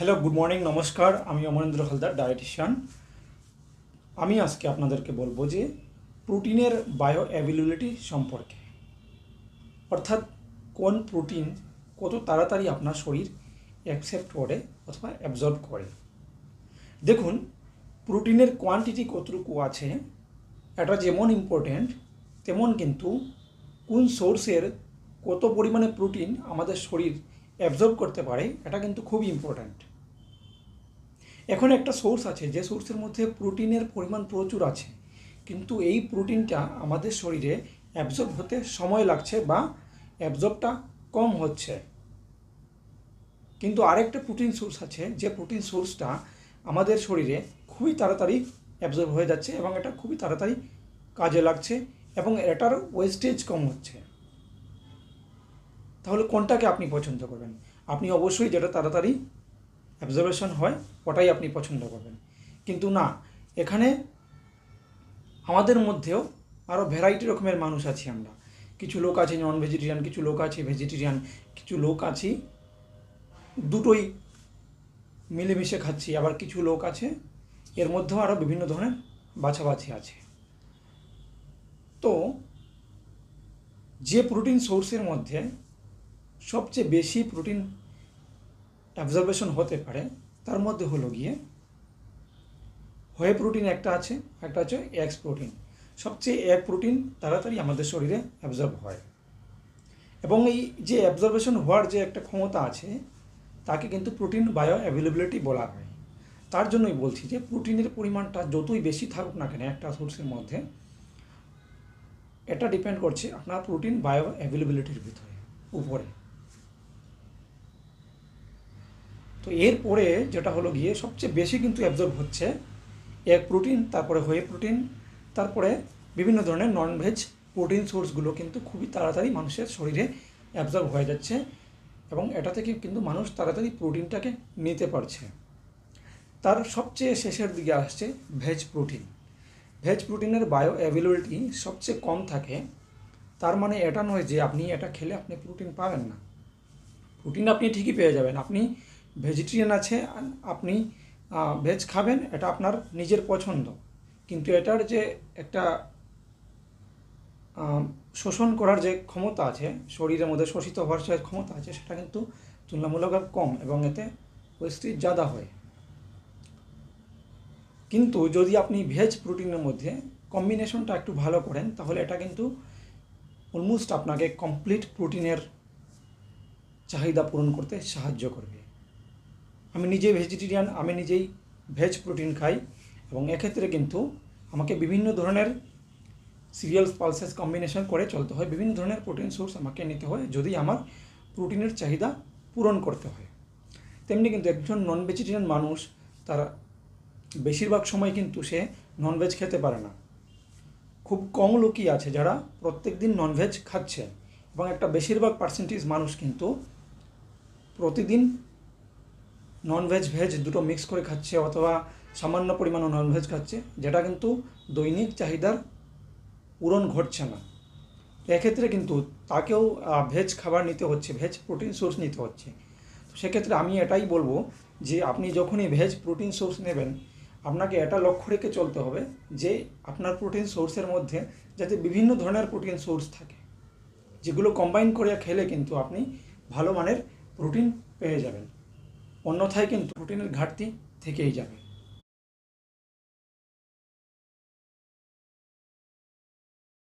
Hello good morning নমস্কার, আমি Amarendra Haldar dietician আমি আজকে আপনাদেরকে বলব যে প্রোটিনের বায়ো অ্যাভেলেবিলিটি সম্পর্কে। অর্থাৎ কোন প্রোটিন কত তাড়াতাড়ি আপনার শরীর অ্যাকসেপ্ট করে অথবা অ্যাবজর্ব করে। দেখুন, প্রোটিনের কোয়ান্টিটি কতটুকু আছে, এটা যেমন ইম্পর্ট্যান্ট তেমন কিন্তু কোন সোর্সের কত পরিমাণে প্রোটিন আমাদের শরীর অ্যাবজর্ব করতে পারে, এটা কিন্তু খুব ইম্পর্ট্যান্ট এখন একটা সোর্স আছে, যে সোর্সের মধ্যে প্রোটিনের পরিমাণ প্রচুর আছে। কিন্তু এই প্রোটিনটা আমাদের শরীরে অ্যাবজর্ব হতে সময় লাগছে বা অ্যাবজর্বটা কম হচ্ছে। কিন্তু আরেকটা প্রোটিন সোর্স আছে, যে প্রোটিন সোর্সটা আমাদের শরীরে খুবই তাড়াতাড়ি অ্যাবজর্ব হয়ে যাচ্ছে এবং এটা খুবই তাড়াতাড়ি কাজে লাগছে এবং এটার ওয়েস্টেজ কম হচ্ছে। তাহলে কোনটাকে আপনি পছন্দ করবেন? আপনি অবশ্যই যেটা তাড়াতাড়ি অ্যাবজারভেশন হয়, ওটাই আপনি পছন্দ করবেন। কিন্তু না, এখানে আমাদের মধ্যেও আরও ভ্যারাইটি রকমের মানুষ আছি আমরা। কিছু লোক আছে নন ভেজিটেরিয়ান কিছু লোক আছে ভেজিটেরিয়ান কিছু লোক আছি দুটোই মিলেমিশে খাচ্ছি, আবার কিছু লোক আছে, এর মধ্যেও আরও বিভিন্ন ধরনের বাছাবাছি আছে। তো, যে প্রোটিন সোর্সের মধ্যে সবচেয়ে বেশি প্রোটিন অ্যাবজর্বেশন হতে পারে, তার মধ্যে হলো গিয়ে হয়ে প্রোটিন একটা আছে, একটা হচ্ছে এক্স প্রোটিন সবচেয়ে এক প্রোটিন তাড়াতাড়ি আমাদের শরীরে অ্যাবজর্ব হয়। এবং এই যে অ্যাবজর্বেশন হওয়ার যে একটা ক্ষমতা আছে, তাকে কিন্তু প্রোটিন বায়ো অ্যাভেলেবিলিটি বলা হয়। তার জন্যই বলছি যে প্রোটিনের পরিমাণটা যতই বেশি থাকুক না কেন একটা সোর্সের মধ্যে, এটা ডিপেন্ড করছে আপনার প্রোটিন বায়ো অ্যাভেলেবিলিটির ভিতরে, উপরে। তো এরপরে যেটা হলো গিয়ে সবচেয়ে বেশি কিন্তু অ্যাবজর্ব হচ্ছে এক প্রোটিন তারপরে হয়ে প্রোটিন তারপরে বিভিন্ন ধরনের নন ভেজ প্রোটিন সোর্সগুলো কিন্তু খুবই তাড়াতাড়ি মানুষের শরীরে অ্যাবজর্ব হয়ে যাচ্ছে এবং এটা থেকে কিন্তু মানুষ তাড়াতাড়ি প্রোটিনটাকে নিতে পারছে। তার সবচেয়ে শেষের দিকে আসছে ভেজ প্রোটিন ভেজ প্রোটিনের বায়ো অ্যাভেলেবিলিটি সবচেয়ে কম থাকে, তার মানে এটা নয় যে আপনি এটা খেলে আপনি প্রোটিন পাবেন না। প্রোটিন আপনি ঠিকই পেয়ে যাবেন। আপনি ভেজিটেরিয়ান আছে আপনি ভেজ খাবেন, এটা আপনার নিজের পছন্দ। কিন্তু এটার যে একটা শোষণ করার যে ক্ষমতা আছে, শরীরের মধ্যে শোষিত হওয়ার যে ক্ষমতা আছে, সেটা কিন্তু তুলনামূলকভাবে কম, এবং এতে ওয়েস্টেজ জাদা হয়। কিন্তু যদি আপনি ভেজ প্রোটিনের মধ্যে কম্বিনেশনটা একটু ভালো করেন, তাহলে এটা কিন্তু অলমোস্ট আপনাকে কমপ্লিট প্রোটিনের চাহিদা পূরণ করতে সাহায্য করবে। আমি নিজে ভেজিটেরিয়ান আমি নিজেই ভেজ প্রোটিন খাই এবং এক্ষেত্রে কিন্তু আমাকে বিভিন্ন ধরনের সিরিয়ালস পালসেস কম্বিনেশন করে চলতে হয়। বিভিন্ন ধরনের প্রোটিন সোর্স আমাকে নিতে হয় যদি আমার প্রোটিনের চাহিদা পূরণ করতে হয়। তেমনি কিন্তু একজন নন ভেজিটেরিয়ান মানুষ, তার বেশিরভাগ সময় কিন্তু সে ননভেজ খেতে পারে না। খুব কম লোকই আছে যারা প্রত্যেক দিন ননভেজ খাচ্ছে এবং একটা বেশিরভাগ পার্সেন্টেজ মানুষ কিন্তু প্রতিদিন ননভেজ ভেজ দুটো মিক্স করে খাচ্ছে অথবা সামান্য পরিমাণে ননভেজ খাচ্ছে, যেটা কিন্তু দৈনিক চাহিদার পূরণ ঘটছে না। এক্ষেত্রে কিন্তু তাকেও ভেজ খাবার নিতে হচ্ছে ভেজ প্রোটিন সোর্স নিতে হচ্ছে। তো সেক্ষেত্রে আমি এটাই বলব যে আপনি যখনই ভেজ প্রোটিন সোর্স নেবেন, আপনাকে এটা লক্ষ্য রেখে চলতে হবে যে আপনার প্রোটিন সোর্সের মধ্যে যাতে বিভিন্ন ধরনের প্রোটিন সোর্স থাকে, যেগুলো কম্বাইন করে খেলে কিন্তু আপনি ভালো মানের প্রোটিন পেয়ে যাবেন। অন্যথায় কিন্তু প্রোটিনের ঘাটতি থেকেই যাবে।